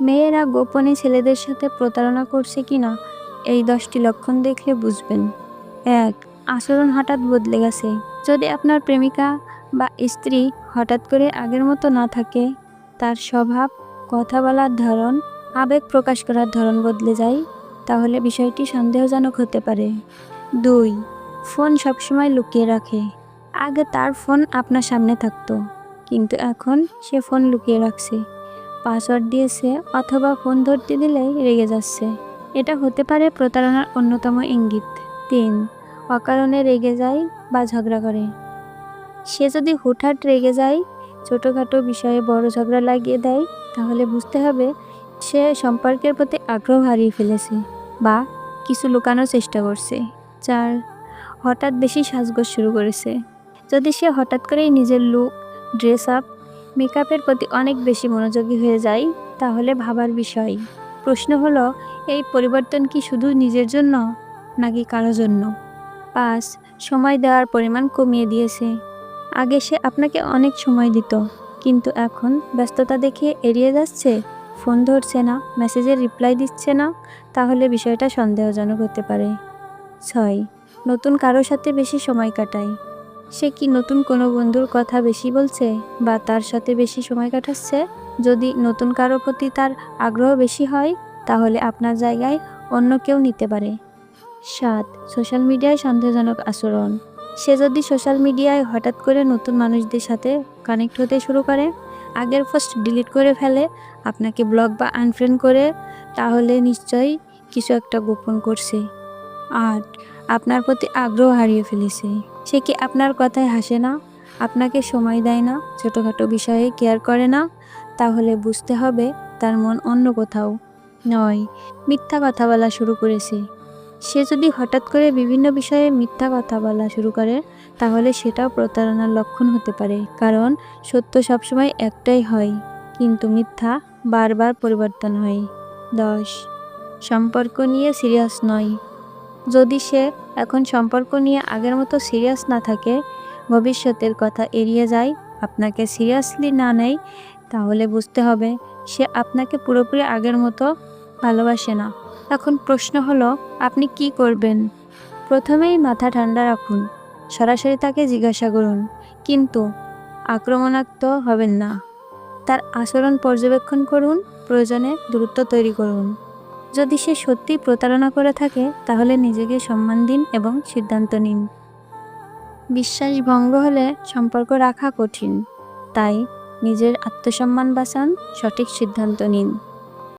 মেয়েরা গোপনে ছেলেদের সাথে প্রতারণা করছে কিনা এই দশটি লক্ষণ দেখলে বুঝবেন। এক, আচরণ হঠাৎ বদলে গেছে। যদি আপনার প্রেমিকা বা স্ত্রী হঠাৎ করে আগের মতো না থাকে, তার স্বভাব, কথা বলার ধরন, আবেগ প্রকাশ করার ধরন বদলে যায়, তাহলে বিষয়টি সন্দেহজনক হতে পারে। দুই, ফোন সবসময় লুকিয়ে রাখে। আগে তার ফোন আপনার সামনে থাকতো, কিন্তু এখন সে ফোন লুকিয়ে রাখছে। পাসওয়ার্ড দিয়েছে অথবা ফোন ধরতে দিলেই রেগে যাচ্ছে। এটা হতে পারে প্রতারণার অন্যতম ইঙ্গিত। তিন, অকারণে রেগে যায় বা ঝগড়া করে। সে যদি হুটহাট রেগে যায়, ছোটোখাটো বিষয়ে বড় ঝগড়া লাগিয়ে দেয়, তাহলে বুঝতে হবে সে সম্পর্কের প্রতি আগ্রহ হারিয়ে ফেলেছে বা কিছু লুকানোর চেষ্টা করছে। চার, হঠাৎ বেশি সাজগোজ শুরু করেছে। যদি সে হঠাৎ করেই নিজের লুক ড্রেস আপ মেকআপের প্রতি অনেক বেশি মনোযোগী হয়ে যায় তাহলে ভাবার বিষয়। প্রশ্ন হলো, এই পরিবর্তন কি শুধু নিজের জন্য, নাকি কারও জন্য? পাঁচ, সময় দেওয়ার পরিমাণ কমিয়ে দিয়েছে। আগে সে আপনাকে অনেক সময় দিত, কিন্তু এখন ব্যস্ততা দেখে এড়িয়ে যাচ্ছে? ফোন ধরছে না, মেসেজের রিপ্লাই দিচ্ছে না, তাহলে বিষয়টা সন্দেহজনক হতে পারে। ছয়, নতুন কারোর সাথে বেশি সময় কাটায় সে কি নতুন কোনো বন্ধুর কথা বেশি বলছে বা তার সাথে বেশি সময় কাটাচ্ছে? যদি নতুন কারও প্রতি তার আগ্রহ বেশি হয়, তাহলে আপনার জায়গায় অন্য কেউ নিতে পারে। সাত, সোশ্যাল মিডিয়ায় সন্দেহজনক আচরণ। সে যদি সোশ্যাল মিডিয়ায় হঠাৎ করে নতুন মানুষদের সাথে কানেক্ট হতে শুরু করে, আগের পোস্ট ডিলিট করে ফেলে, আপনাকে ব্লগ বা আনফ্রেন্ড করে, তাহলে নিশ্চয়ই কিছু একটা গোপন করছে। আট আপনার প্রতি আগ্রহ হারিয়ে ফেলেছে। সে কি আপনার কথায় হাসে না? আপনাকে সময় দেয় না? ছোটোখাটো বিষয়ে কেয়ার করে না? তাহলে বুঝতে হবে তার মন অন্য কোথাও। নয়, মিথ্যা কথা বলা শুরু করেছে। সে যদি হঠাৎ করে বিভিন্ন বিষয়ে মিথ্যা কথা বলা শুরু করে, তাহলে সেটাও প্রতারণার লক্ষণ হতে পারে। কারণ সত্য সবসময় একটাই হয়, কিন্তু মিথ্যা বারবার পরিবর্তন হয়। দশ, সম্পর্ক নিয়ে সিরিয়াস নয়। যদি সে এখন সম্পর্ক নিয়ে আগের মতো সিরিয়াস না থাকে, ভবিষ্যতের কথা এড়িয়ে যায়, আপনাকে সিরিয়াসলি না নেয়, তাহলে বুঝতে হবে সে আপনাকে পুরোপুরি আগের মতো ভালোবাসে না। এখন প্রশ্ন হলো, আপনি কি করবেন? প্রথমেই মাথা ঠান্ডা রাখুন, সরাসরি তাকে জিজ্ঞাসা করুন, কিন্তু আক্রমণাত্মক হবেন না। তার আচরণ পর্যবেক্ষণ করুন, প্রয়োজনে দূরত্ব তৈরি করুন। যদি সে সত্যি প্রতারণা করে থাকে, তাহলে নিজেকে সম্মান দিন এবং সিদ্ধান্ত নিন। বিশ্বাস ভঙ্গ হলে সম্পর্ক রাখা কঠিন। তাই নিজের আত্মসম্মান বাঁচান, সঠিক সিদ্ধান্ত নিন।